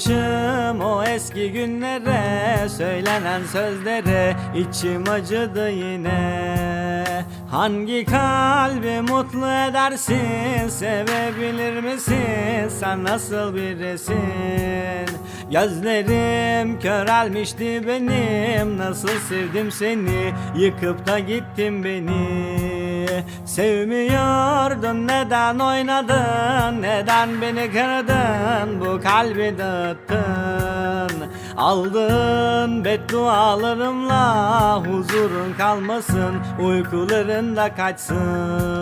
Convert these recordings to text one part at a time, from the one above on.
Şım o eski günlere söylenen sözlere. İçim acıdı yine. Hangi kalbi mutlu edersin sevebilir misin? Sen nasıl birisin? Gözlerim körelmişti benim. Nasıl sevdim seni yıkıp da gittin beni Sevmiyordun neden oynadın? Neden beni kırdın? Bu kalbi dağıttın. Aldın beddualarımla Huzurun kalmasın Uykuların da kaçsın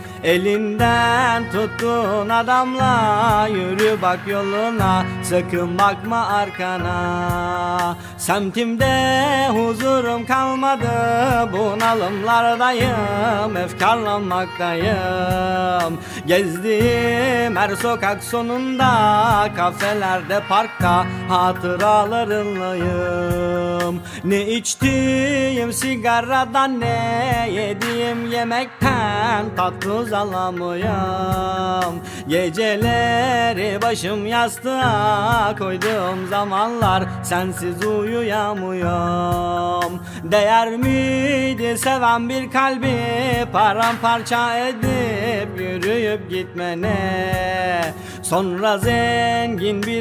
Elinden tuttuğun adamla Yürü bak yoluna Sakın bakma arkana Semtimde huzurum kalmadı. Bunalımlardayım Efkarlanmaktayım. Gezdiğim her sokak sonunda Kafelerde parkta Hatıralarınlayım. Ne içtiğim sigaradan Ne yediğim yemekten Tatlı alamıyorum Geceleri başım yastığa koyduğum zamanlar Sensiz uyuyamıyorum Değer miydi seven bir kalbi Paramparça edip yürüyüp gitmene? Sonra zengin bir